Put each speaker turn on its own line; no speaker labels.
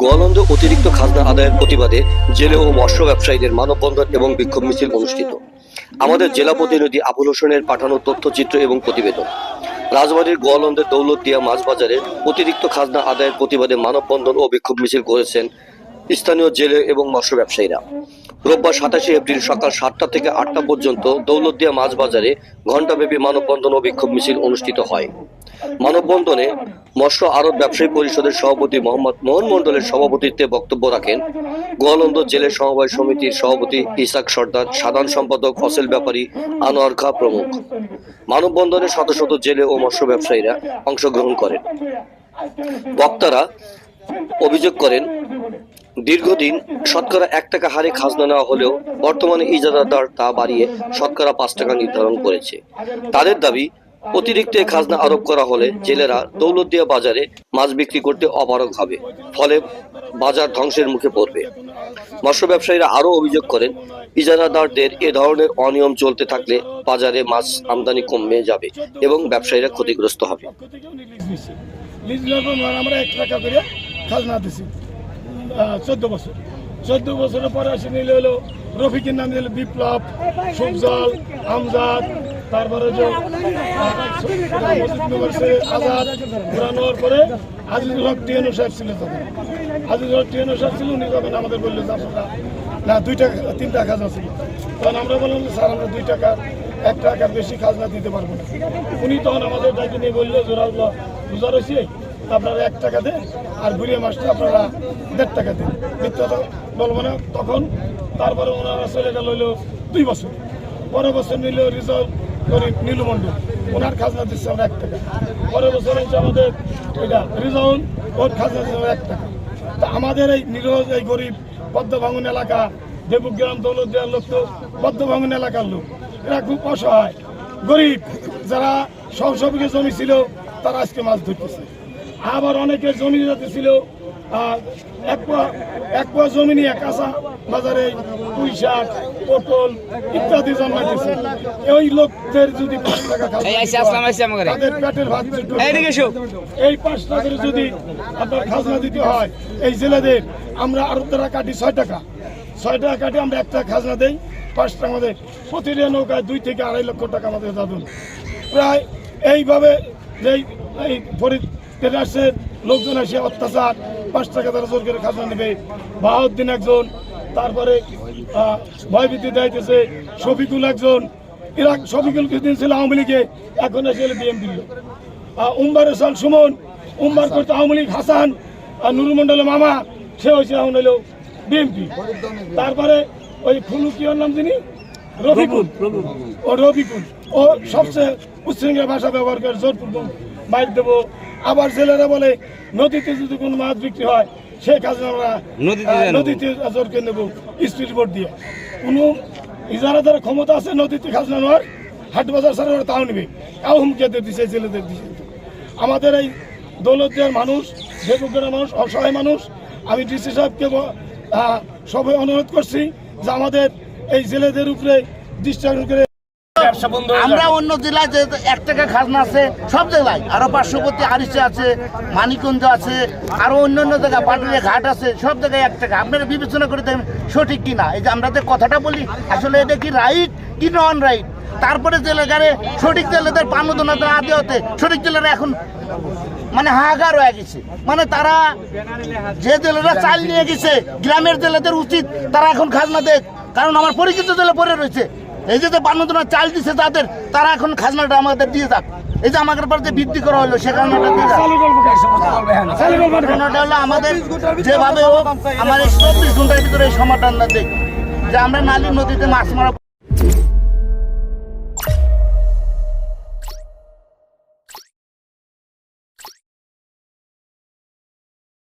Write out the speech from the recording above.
গোয়ালন্দে অতিরিক্ত খাজনা আদায়ের প্রতিবাদে জেলে ও মৎস্য ব্যবসায়ীদের মানববন্ধন এবং বিক্ষোভ মিছিল অনুষ্ঠিত। আমাদের জেলা প্রতিনিধি আবুল হোসেনের পাঠানো তথ্যচিত্র এবং প্রতিবেদন। রাজবাড়ির গোয়ালন্দের দৌলতদিয়া মাছ বাজারে অতিরিক্ত খাজনা আদায়ের প্রতিবাদে মানববন্ধন ও বিক্ষোভ মিছিল করেছেন স্থানীয় জেলে এবং মৎস্য ব্যবসায়ীরা। রোববার সাতাশে এপ্রিল সকাল সাতটা থেকে আটটা পর্যন্ত দৌলতদিয়া মাছ বাজারে ঘণ্টাব্যাপী মানববন্ধন ও বিক্ষোভ মিছিল অনুষ্ঠিত হয়। মানববন্ধনে মৎস্য আড়ত ব্যবসায়ী পরিষদের সভাপতি মোহাম্মদ মোহন মন্ডলের সভাপতিত্বে বক্তব্য রাখেন গোয়ালন্দ জেলে সমবায় সমিতির সভাপতি ইসাক সর্দার, সাধারণ সম্পাদক, ফসল ব্যাপারী আনোয়ার খা প্রমুখ। মানববন্ধনে শত শত জেলে ও মৎস্য ব্যবসায়ীরা অংশগ্রহণ করেন। বক্তারা অভিযোগ করেন, দীর্ঘদিন শতকরা এক টাকা হারে খাজনা নেওয়া হলেও বর্তমানে ইজারাদার তা বাড়িয়ে শতকরা পাঁচ টাকা নির্ধারণ করেছে। তাদের দাবি অতিরিক্ত খাজনা আরোপ করা হলে জেলেরা দৌলতদিয়া বাজারে মাছ বিক্রি করতে অপারগ হবে, ফলে বাজার ধ্বংসের মুখে পড়বে। মৎস্য ব্যবসায়ীরা আরও অভিযোগ করেন, ইজারাদারদের এ ধরনের অনিয়ম চলতে থাকলে বাজারে মাছ আমদানি কমে যাবে এবং ব্যবসায়ীরা ক্ষতিগ্রস্ত হবে।
চোদ্দ বছর চোদ্দ বছরের পরে আসে নিলে হলো রফিকের নাম দিল বিপ্লব, সুফজল, আমজাদ তারপরে যে আজাদ ঘুরানোর পরে আজিজুল হক টিএনও সাহেব ছিল তখন। আজিজুল হক টিএনও সাহেব ছিল, উনি তখন আমাদের বলল যে আপনারা না, দুই টাকা তিন টাকা খাজনা ছিল তখন আমরা বললাম যে, স্যার, আমরা দুই টাকা, এক টাকার বেশি খাজনা দিতে পারব না। উনি তখন আমাদের ডাকে নিয়ে বলল জোরাল্লাহ রোজা রয়েছে আপনারা এক টাকা দেন, আর গুড়িয়া মাছটা আপনারা দেড় টাকা দেন। মিথ্যা তো বলব না। তখন তারপরে ওনারা চলে গেল হইল দুই বছর। পরের বছর নিল রিজার্ভ গরিব নীলমন্ডল ওনার খাজনা দিচ্ছে আমরা এক টাকা। পরের বছর হচ্ছে আমাদের এটা রিজন ওর খাজনা দিচ্ছে এক টাকা। তা আমাদের এই নিরোজ এই গরিব পদ্মভাঙন এলাকা, দেবগ্রাম দৌলতিয়ার লোক তো পদ্মভাঙন এলাকার লোক। এরা খুব অসহায়। গরিব যারা সব সবকে জমি ছিল, তারা আজকে মাছ ধরতেছে। আবার অনেকের জমি যাতে ছিল। এক পোয়া জমি নিয়ে কাঁচা বাজারে পুঁই শাক পটল ইত্যাদি জন্মাইতেছে। ওই লোকদের যদি পাঁচ টাকা
এই
তাদের পেটের ভাত পাঁচ টাকার যদি আপনার খাজনা দিতে হয় এই জেলেদের আমরা আরও টাকা কাটি ছয় টাকা। ছয় টাকা কাটি আমরা একটা খাজনা দেই পাঁচ টাকা আমাদের। প্রতিটা নৌকায় দুই থেকে আড়াই লক্ষ টাকা আমাদের দাদুন প্রায় এইভাবে যেই এই ফরিদ আসছে লোকজন এসে অত্যাচার পাঁচ টাকা তারা জোর করে খাজনা নেবে। বাহাউদ্দিন একজন তারপরে ভয়ভীতি দেয়তেছে শফিকুল একজন এরা শফিকুল কিছুদিন ছিল আওয়ামী লীগে এখন এসে আহ, উম্বার সাল সুমন উম্বার করতে আওয়ামী লীগ হাসান আর নুরুল মন্ডলের মামা সে হয়েছে এখন হলো বিএমপি তারপরে ওই ফুলু কি নাম যিনি রফিকুল। ও রফিকুল। ও সবচেয়ে উচ্ছৃঙ্খল ভাষা ব্যবহার করে জোরপূর্বক বাইর দেবো। আবার জেলেরা বলে নদীতে যদি কোনো মাছ বিক্রি হয় সে কাজে আমরা
নদীতে
জোরকে নেব। স্পিড বোর্ড দিয়ে। কোনো ইজারাদার ক্ষমতা আছে নদীতে খাজনা নেওয়ার? হাট বাজার সারা তাও নেবে। তাও হুমকিয়াদের দিছে জেলেদের দিছে। আমাদের এই দৌলতের মানুষ বেগুগ্রামের মানুষ অসহায় মানুষ আমি ডিসি সাহেবকে সবাই অনুরোধ করছি যে আমাদের এই জেলেদের উপরে দৃষ্টি করে
আমরা অন্য জেলায় যে এক টাকা খাজনা আছে সব জেলায়। আরও পার্শ্ববর্তী আরিসে আছে মানিকগঞ্জ আছে আরও অন্য অন্য জায়গায় পাটুরিয়া ঘাট আছে সব জায়গায় এক টাকা। আপনারা বিবেচনা করে দেখেন সঠিক কি না এই যে আমরা যে কথাটা বলি আসলে এটা কি রাইট কি নন রাইট তারপরে জেলেগারে সঠিক জেলেদের পানুদনা আদি হতে সঠিক জেলেরা এখন মানে হাহাকার হয়ে গেছে। মানে তারা যে জেলেরা চাল নিয়ে গেছে গ্রামের জেলেদের উচিত তারা এখন খাজনা দেখ। কারণ আমার পরিচিত জেলে পড়ে রয়েছে এই যে বান্নজনা চাল দিছে তাদের তারা এখন খাজনাটা আমাদের দিয়ে যাক। এই যে আমাদের পরে যে বৃদ্ধি করা হলো সে কারণটা দিয়ে হলো আমাদের যেভাবে হোক আমার চব্বিশ ঘণ্টার ভিতরে এই সমাধানটা দেখ যে আমরা নালী নদীতে মাছ মারা